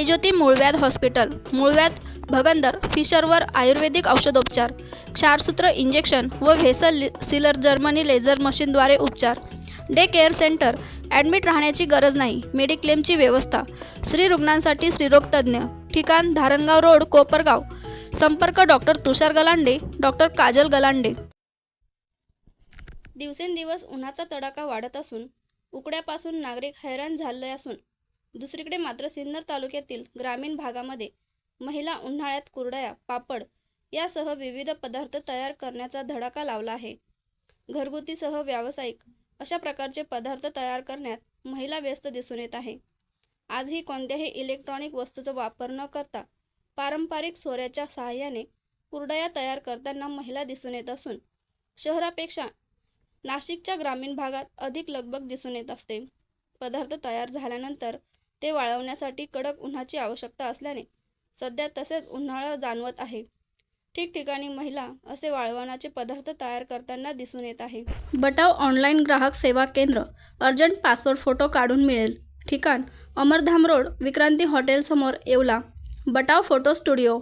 साईज्योती मूळव्याध हॉस्पिटल मूळव्याध भगंदर फिशरवर आयुर्वेदिक औषधोपचार क्षारसूत्र इंजेक्शन व व्हेसल सिलर जर्मनी लेझर मशीनद्वारे उपचार. डे केअर सेंटर ॲडमिट राहण्याची गरज नाही मेडिक्लेमची व्यवस्था. स्त्री रुग्णांसाठी स्त्रीरोगतज्ज्ञ ठिकाण धारणगाव रोड कोपरगाव. संपर्क डॉक्टर तुषार गलांडे डॉक्टर काजल गलांडे. दिवसेंदिवस उन्हाचा तडाखा वाढत असून उकड्यापासून नागरिक हैराण झाले असून दुसरीकडे मात्र सिन्नर तालुक्यातील ग्रामीण भागामध्ये महिला उन्हाळ्यात कुरडया पापड यासह विविध पदार्थ तयार करण्याचा धडाका लावला आहे. घरगुतीसह व्यावसायिक अशा प्रकारचे पदार्थ तयार करण्यात महिला व्यस्त दिसून येत आहे. आजही कोणत्याही इलेक्ट्रॉनिक वस्तूचा वापर न करता पारंपरिक सोऱ्याच्या सहाय्याने कुरडया तयार करताना महिला दिसून येत असून शहरापेक्षा नाशिकच्या ग्रामीण भागात अधिक लगबग दिसून येत असते. पदार्थ तयार झाल्यानंतर ते वाळवण्यासाठी कडक उन्हाची आवश्यकता असल्याने सध्या तसेच उन्हाळा जाणवत आहे. ठिकठिकाणी महिला असे वाळवणाचे पदार्थ तयार करताना दिसून येत आहे. बटाव ऑनलाईन ग्राहक सेवा केंद्र अर्जंट पासपोर्ट फोटो काढून मिळेल. ठिकाण अमरधाम रोड विक्रांती हॉटेलसमोर येवला. Batav photo studio.